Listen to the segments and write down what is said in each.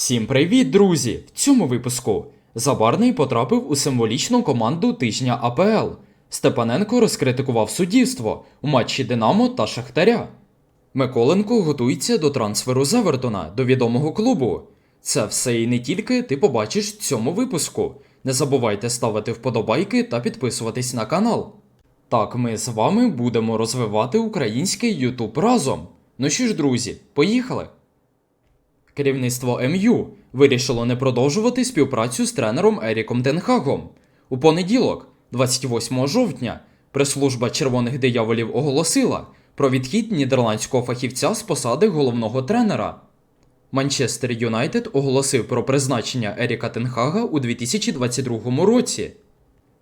Всім привіт, друзі! В цьому випуску Забарний потрапив у символічну команду тижня АПЛ. Степаненко розкритикував суддівство у матчі Динамо та Шахтаря. Миколенко готується до трансферу з до відомого клубу. Це все і не тільки ти побачиш в цьому випуску. Не забувайте ставити вподобайки та підписуватись на канал. Так, ми з вами будемо розвивати український YouTube разом. Ну що ж, друзі, поїхали! Керівництво МЮ вирішило не продовжувати співпрацю з тренером Еріком Тенхагом. У понеділок, 28 жовтня, прес-служба Червоних дияволів оголосила про відхід нідерландського фахівця з посади головного тренера. Манчестер Юнайтед оголосив про призначення Еріка Тенхага у 2022 році.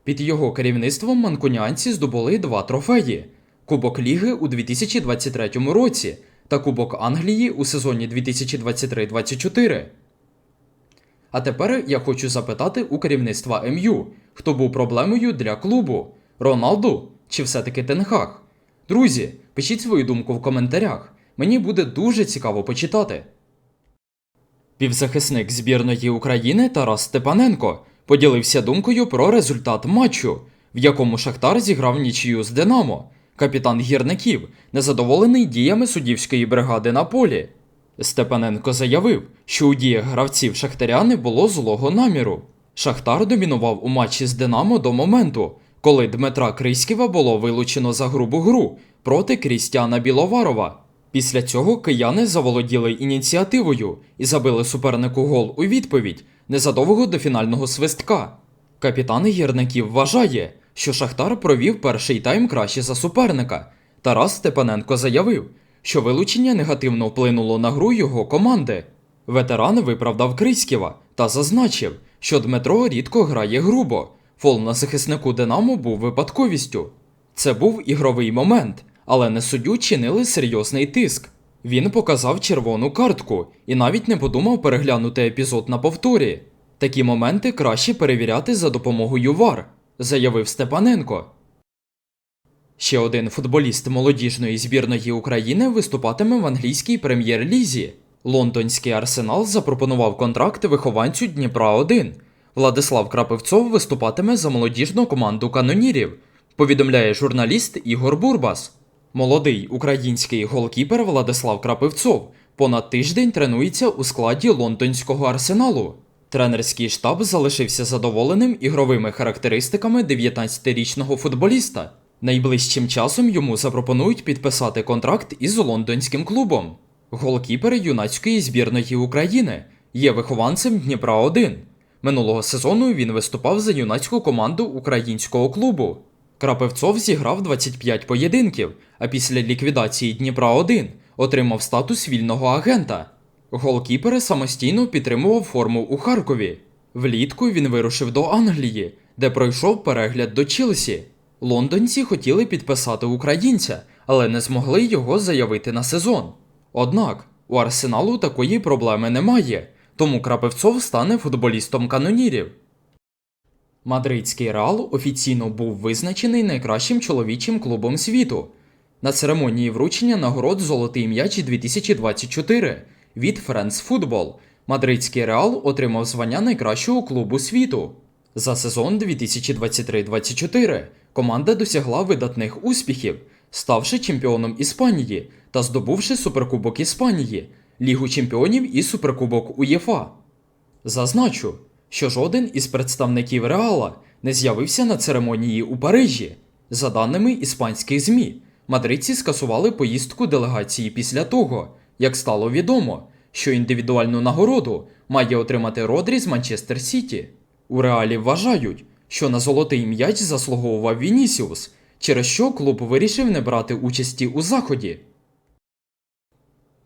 Під його керівництвом манкуніанці здобули два трофеї: Кубок Ліги у 2023 році та Кубок Англії у сезоні 2023-24. А тепер я хочу запитати у керівництва МЮ, хто був проблемою для клубу: Роналду чи все-таки Тенхаг? Друзі, пишіть свою думку в коментарях. Мені буде дуже цікаво почитати. Півзахисник збірної України Тарас Степаненко поділився думкою про результат матчу, в якому Шахтар зіграв нічию з Динамо. Капітан гірників незадоволений діями суддівської бригади на полі. Степаненко заявив, що у діях гравців Шахтаря не було злого наміру. Шахтар домінував у матчі з Динамо до моменту, коли Дмитра Криськіва було вилучено за грубу гру проти Крістіана Біловарова. Після цього кияни заволоділи ініціативою і забили супернику гол у відповідь незадовго до фінального свистка. Капітан гірників вважає, що Шахтар провів перший тайм краще за суперника. Тарас Степаненко заявив, що вилучення негативно вплинуло на гру його команди. Ветеран виправдав Криськіва та зазначив, що Дмитро рідко грає грубо. Фол на захиснику Динамо був випадковістю. Це був ігровий момент, але на суддю чинили серйозний тиск. Він показав червону картку і навіть не подумав переглянути епізод на повторі. Такі моменти краще перевіряти за допомогою ВАР, заявив Степаненко. Ще один футболіст молодіжної збірної України виступатиме в англійській прем'єр-лізі. Лондонський арсенал запропонував контракт вихованцю Дніпра 1 Владислав Крапивцов виступатиме за молодіжну команду канонірів, повідомляє журналіст Ігор Бурбас. Молодий український голкіпер Владислав Крапивцов понад тиждень тренується у складі лондонського арсеналу. Тренерський штаб залишився задоволеним ігровими характеристиками 19-річного футболіста. Найближчим часом йому запропонують підписати контракт із лондонським клубом. Голкіпер юнацької збірної України є вихованцем Дніпра 1 Минулого сезону він виступав за юнацьку команду українського клубу. Крапивцов зіграв 25 поєдинків, а після ліквідації Дніпра 1 отримав статус вільного агента. Голкіпер самостійно підтримував форму у Харкові. Влітку він вирушив до Англії, де пройшов перегляд до Челсі. Лондонці хотіли підписати українця, але не змогли його заявити на сезон. Однак у арсеналу такої проблеми немає, тому Крапивцов стане футболістом канонірів. Мадридський Реал офіційно був визначений найкращим чоловічим клубом світу. На церемонії вручення нагород Золотий м'яч 2024 від France Football Мадридський Реал отримав звання найкращого клубу світу. За сезон 2023-24 команда досягла видатних успіхів, ставши чемпіоном Іспанії та здобувши Суперкубок Іспанії, Лігу чемпіонів і Суперкубок УЄФА. Зазначу, що жоден із представників Реала не з'явився на церемонії у Парижі. За даними іспанських ЗМІ, мадридці скасували поїздку делегації після того, як стало відомо, що індивідуальну нагороду має отримати Родрі з Манчестер Сіті. У Реалі вважають, що на золотий м'яч заслуговував Вінісіус, через що клуб вирішив не брати участі у заході.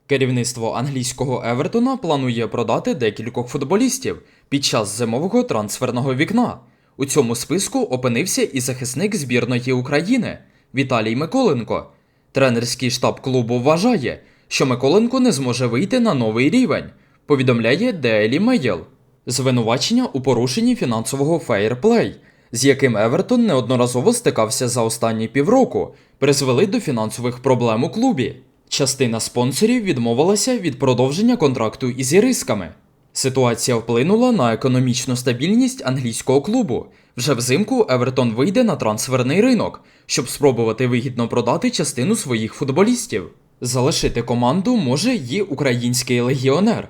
Керівництво англійського Евертона планує продати декількох футболістів під час зимового трансферного вікна. У цьому списку опинився і захисник збірної України Віталій Миколенко. Тренерський штаб клубу вважає, що Миколенко не зможе вийти на новий рівень, повідомляє Daily Mail. Звинувачення у порушенні фінансового фейерплей, з яким Евертон неодноразово стикався за останні півроку, призвели до фінансових проблем у клубі. Частина спонсорів відмовилася від продовження контракту із ірисками. Ситуація вплинула на економічну стабільність англійського клубу. Вже взимку Евертон вийде на трансферний ринок, щоб спробувати вигідно продати частину своїх футболістів. Залишити команду може й український легіонер.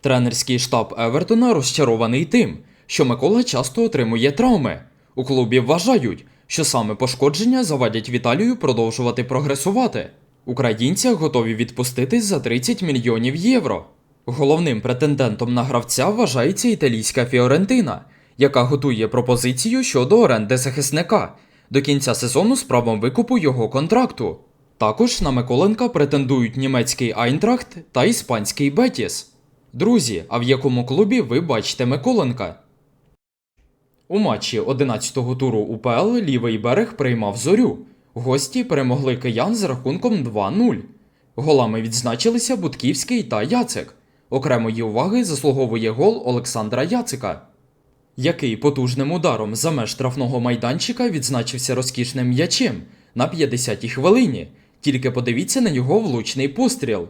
Тренерський штаб Евертона розчарований тим, що Микола часто отримує травми. У клубі вважають, що саме пошкодження завадять Віталію продовжувати прогресувати. Українця готові відпустити за 30 мільйонів євро. Головним претендентом на гравця вважається італійська Фіорентина, яка готує пропозицію щодо оренди захисника до кінця сезону з правом викупу його контракту. Також на Миколенка претендують німецький Айнтрахт та іспанський Бетіс. Друзі, а в якому клубі ви бачите Миколенка? У матчі 11-го туру УПЛ лівий берег приймав зорю. Гості перемогли киян з рахунком 2-0. Голами відзначилися Будківський та Яцик. Окремої уваги заслуговує гол Олександра Яцика, який потужним ударом за меж штрафного майданчика відзначився розкішним м'ячем на 50-й хвилині. Тільки подивіться на його влучний постріл.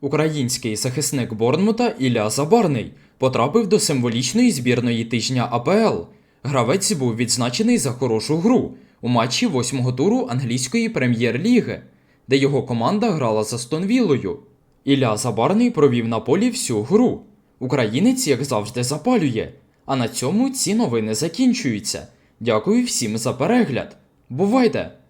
Український захисник Борнмута Ілля Забарний потрапив до символічної збірної тижня АПЛ. Гравець був відзначений за хорошу гру у матчі восьмого туру англійської прем'єр-ліги, де його команда грала за Стонвілою. Ілля Забарний провів на полі всю гру. Українець, як завжди, запалює. А на цьому ці новини закінчуються. Дякую всім за перегляд. Бувайте!